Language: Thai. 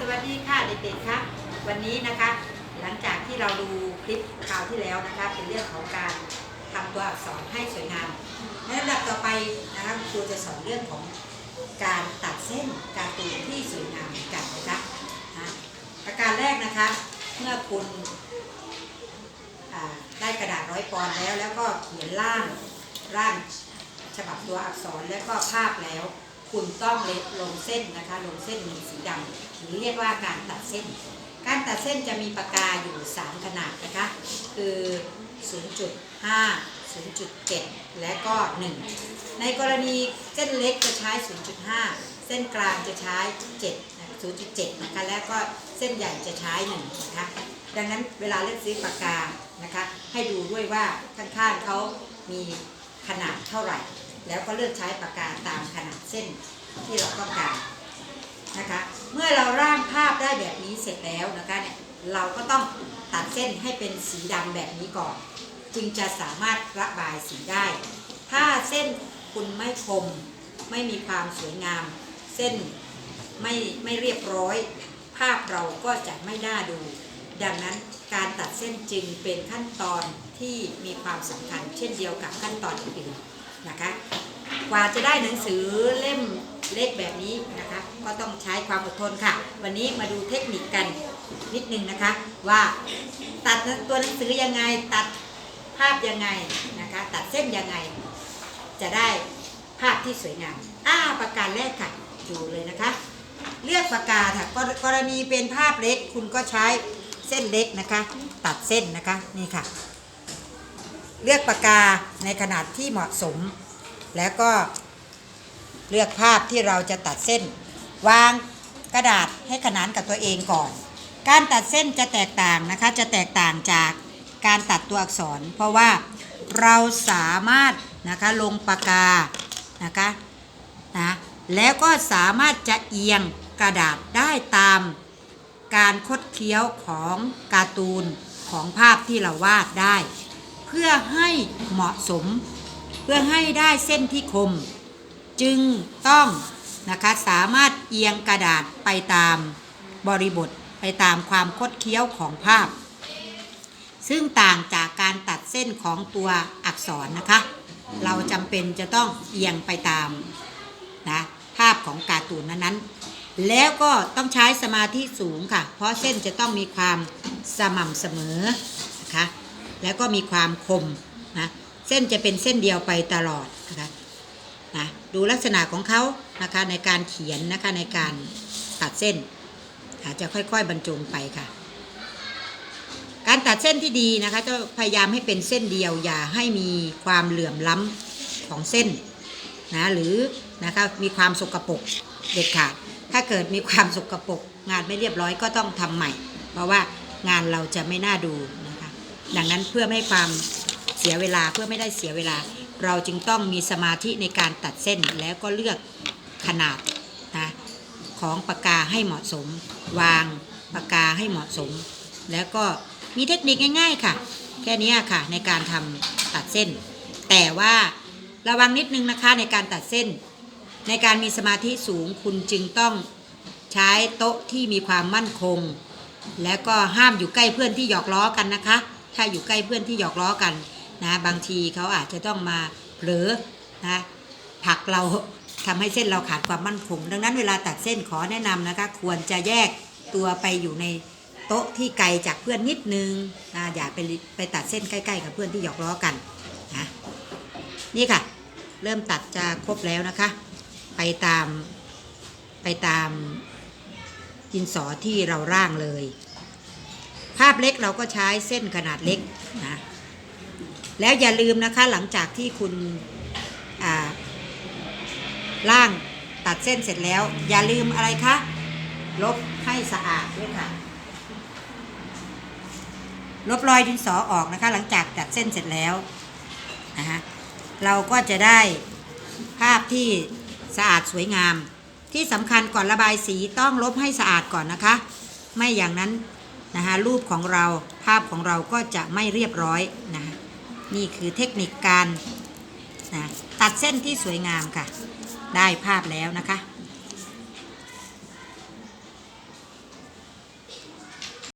สวัสดีค่ะเด็กๆค่ะวันนี้นะคะ หลังจากที่เราดูคลิปคราวที่แล้วนะคะ เป็นเรื่องของการทำตัวอักษรให้สวยงามในลำดับต่อไปนะคะครูจะสอนเรื่องของการตัดเส้นการตูนที่สวยงามเหมือนกันนะคะประการแรกนะคะ เมื่อคุณได้กระดาษร้อยปอนด์แล้ว แล้วก็เขียนร่างร่างฉบับตัวอักษรและก็ภาพแล้ว คุณต้องเล็บลงเส้นนะคะลงเส้นมีสีดำหรือเรียกว่าการตัดเส้น การตัดเส้นจะมีปากกาอยู่ 3 ขนาดนะคะ คือ 0.5 0.7 และก็ 1 ในกรณีเส้นเล็กจะใช้ 0.5 เส้นกลางจะใช้7นะ0.7 นะคะ และก็เส้นใหญ่จะใช้ 1 นะคะ ดังนั้นเวลาเลือกซื้อปากกานะคะ ให้ดูด้วยว่าข้างๆเขามีขนาดเท่าไหร่ แล้วก็เลือกใช้ปากกาตามขนาดเส้นที่เราต้องการนะคะ เมื่อเราร่างภาพได้แบบนี้เสร็จแล้วนะคะเนี่ยเราก็ต้องตัดเส้นให้เป็นสีดำแบบนี้ก่อน จึงจะสามารถระบายสีได้ ถ้าเส้นคุณไม่คม ไม่มีความสวยงาม เส้นไม่ไม่เรียบร้อย ภาพเราก็จะไม่น่าดู ดังนั้นการตัดเส้นจึงเป็นขั้นตอนที่มีความสำคัญเช่นเดียวกับขั้นตอนอื่นๆนะคะ กว่าจะได้หนังสือเล่มเล็กแบบนี้นะคะ ก็ต้องใช้ความอดทนค่ะ วันนี้มาดูเทคนิคกันนิดนึงนะคะ ว่าตัดตัวหนังสือยังไงตัดภาพยังไงนะคะ ตัดเส้นยังไง จะได้ภาพที่สวยงามอ่าประการแรกค่ะดูเลยนะคะ เลือกปากกาค่ะกรณีเป็นภาพเล็กคุณก็ใช้เส้นเล็กนะคะ ตัดเส้นนะคะนี่ค่ะ เลือกปากกาในขนาดที่เหมาะสม แล้วก็เลือกภาพที่เราจะตัดเส้น วางกระดาษให้ขนานกับตัวเองก่อน การตัดเส้นจะแตกต่างนะคะ จะแตกต่างจากการตัดตัวอักษร เพราะว่าเราสามารถนะคะลงปากกานะคะนะแล้วก็สามารถจะเอียงกระดาษได้ตามการคดเคี้ยวของการ์ตูนของภาพที่เราวาดได้ เพื่อให้เหมาะสม เพื่อให้ได้เส้นที่คม จึงต้องนะคะสามารถเอียงกระดาษไปตามบริบทไปตามความคดเคี้ยวของภาพ ซึ่งต่างจากการตัดเส้นของตัวอักษรนะคะ เราจำเป็นจะต้องเอียงไปตามนะภาพของการ์ตูนนั้นๆ แล้วก็ต้องใช้สมาธิสูงค่ะ เพราะเส้นจะต้องมีความสม่ำเสมอนะคะ แล้วก็มีความคมนะ เส้นจะเป็นเส้นเดียวไปตลอดนะคะนะดูลักษณะของเขานะคะในการเขียนนะคะในการตัดเส้นอาจจะค่อยๆบรรจงไปค่ะ การตัดเส้นที่ดีนะคะจะพยายามให้เป็นเส้นเดียวอย่าให้มีความเหลื่อมล้ำของเส้นนะหรือนะคะมีความสกรปรกเด็ดขาด ถ้าเกิดมีความสกรปรกงานไม่เรียบร้อยก็ต้องทำใหม่ เพราะว่างานเราจะไม่น่าดูนะคะดังนั้นเพื่อไม่ให้ความ สียเวลาเพื่อไม่ได้เสียเวลา เราจึงต้องมีสมาธิในการตัดเส้นแล้วก็เลือกขนาดนะของปากกาให้เหมาะสม วางปากกาให้เหมาะสม แล้วก็มีเทคนิคง่าย ๆ ค่ะ แค่นี้ค่ะในการทำตัดเส้น แต่ว่าระวังนิดนึงนะคะในการตัดเส้น ในการมีสมาธิสูงคุณจึงต้องใช้โต๊ะที่มีความมั่นคง แล้วก็ห้ามอยู่ใกล้เพื่อนที่หยอกล้อกันนะคะ ถ้าอยู่ใกล้เพื่อนที่หยอกล้อกัน นะบางทีเขาอาจจะต้องมาเผลอนะผักเราทำให้เส้นเราขาดความมั่นคง ดังนั้นเวลาตัดเส้นขอแนะนำนะคะ ควรจะแยกตัวไปอยู่ในโต๊ะที่ไกลจากเพื่อนนิดนึงนะอย่าไปไปตัดเส้นใกล้ๆกับเพื่อนที่หยอกล้อกันนะนี่ค่ะ เริ่มตัดจะครบแล้วนะคะ ไปตามไปตามดินสอที่เราร่างเลย ภาพเล็กเราก็ใช้เส้นขนาดเล็กนะ แล้วอย่าลืมนะคะหลังจากที่คุณล่างตัดเส้นเสร็จแล้ว อย่าลืมอะไรคะลบให้สะอาดด้วยค่ะ ลบรอยดินสอออกนะคะ หลังจากตัดเส้นเสร็จแล้วนะคะเราก็จะได้ภาพที่สะอาดสวยงาม ที่สำคัญก่อนระบายสีต้องลบให้สะอาดก่อนนะคะ ไม่อย่างนั้นนะคะรูปของเราภาพของเราก็จะไม่เรียบร้อยนะคะ นี่คือเทคนิคการนะตัดเส้นที่สวยงามค่ะ ได้ภาพแล้วนะคะ